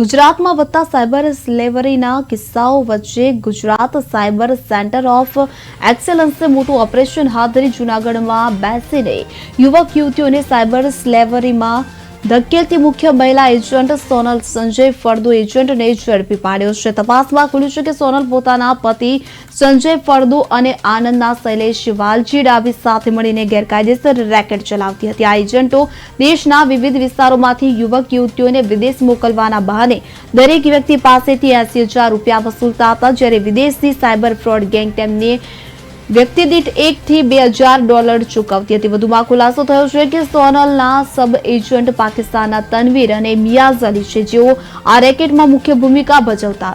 ગુજરાતમાં વધતા સાયબર સ્લેવરીના કિસ્સાઓ વચ્ચે ગુજરાત સાયબર સેન્ટર ઓફ એક્સેલન્સે મોટું ઓપરેશન હાથ ધરી જૂનાગઢમાં બેસીને યુવક યુવતીઓને સાયબર સ્લેવરીમાં ધકેલતી મુખ્ય મહિલા એજન્ટ સોનલ સંજય ફળદુ એજન્ટને ઝડપી પાડ્યો છે. તપાસમાં ખુલ્યું છે કે સોનલ પોતાના પતિ સંજય ફળદુ અને આનંદના શૈલેષ વાલજી ડાબી સાથે મળીને ગેરકાયદેસર રેકેટ ચલાવતી હતી. આ એજન્ટો દેશના વિવિધ વિસ્તારોમાંથી યુવક, યુવતીઓને વિદેશ મોકલવાના બહાને દરેક વ્યક્તિ પાસેથી એસી રૂપિયા વસૂલતા હતા. જ્યારે વિદેશથી સાયબર ફ્રોડ ગેંગ તેમને વ્યક્તિ દીઠ એક થી બે હજાર ડોલર ચૂકવતી હતી. વધુમાં ખુલાસો થયો છે કે સોનલના સબ એજન્ટ પાકિસ્તાનના તનવીર અને મિયાઝ અલી છે. જેઓ આ રેકેટમાં મુખ્ય ભૂમિકા ભજવતા.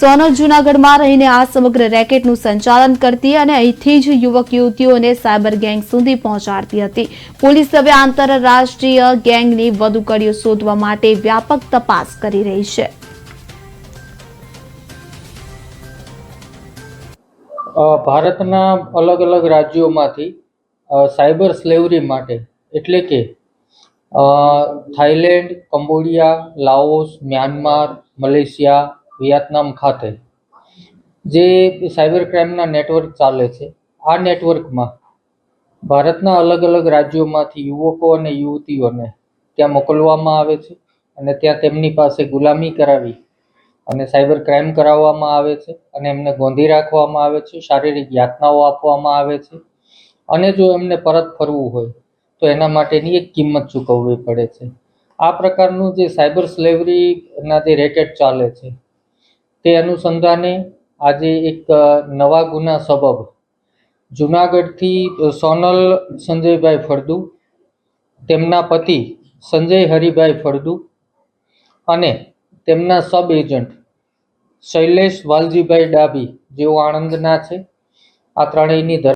સોનલ જૂનાગઢમાં રહીને આ સમગ્ર રેકેટનું સંચાલન કરતી અને અહીંથી જ યુવક યુવતીઓને સાયબર ગેંગ સુધી પહોંચાડતી હતી. પોલીસ હવે આંતરરાષ્ટ્રીય ગેંગની વધુ કડીઓ શોધવા માટે વ્યાપક તપાસ કરી રહી છે. ભારતના અલગ અલગ રાજ્યોમાંથી સાયબર સ્લેવરી માટે, એટલે કે Thailand Cambodia, Laos, Myanmar, Malaysia, Vietnam ખાતે. જે સાયબર ક્રાઇમના નેટવર્ક ચાલે છે, આ નેટવર્કમાં ભારતના અલગ અલગ રાજ્યોમાંથી યુવકો અને યુવતીઓને ત્યાં મોકલવામાં આવે છે અને ત્યાં તેમની પાસે ગુલામી કરાવી અને સાયબર ક્રાઇમ કરાવવામાં આવે છે અને એમને ગોંધી રાખવામાં આવે છે, શારીરિક યાતનાઓ આપવામાં આવે છે અને જો એમને પરત ફરવું હોય તો એના માટેની એક કિંમત ચૂકવવી પડે છે. આ પ્રકારનું જે સાયબર સ્લેવરીના જે રેકેટ ચાલે છે તે અનુસંધાને આજે એક નવા ગુના સબબ જુનાગઢથી સોનલ સંજયભાઈ ફળદુ, તેમના પતિ સંજય હરિભાઈ ફળદુ અને તેમના સબ એજન્ટ શૈલેષ વાલજીભાઈ ડાબી જેઓ આણંદના છે. આ ત્રણેયની ધર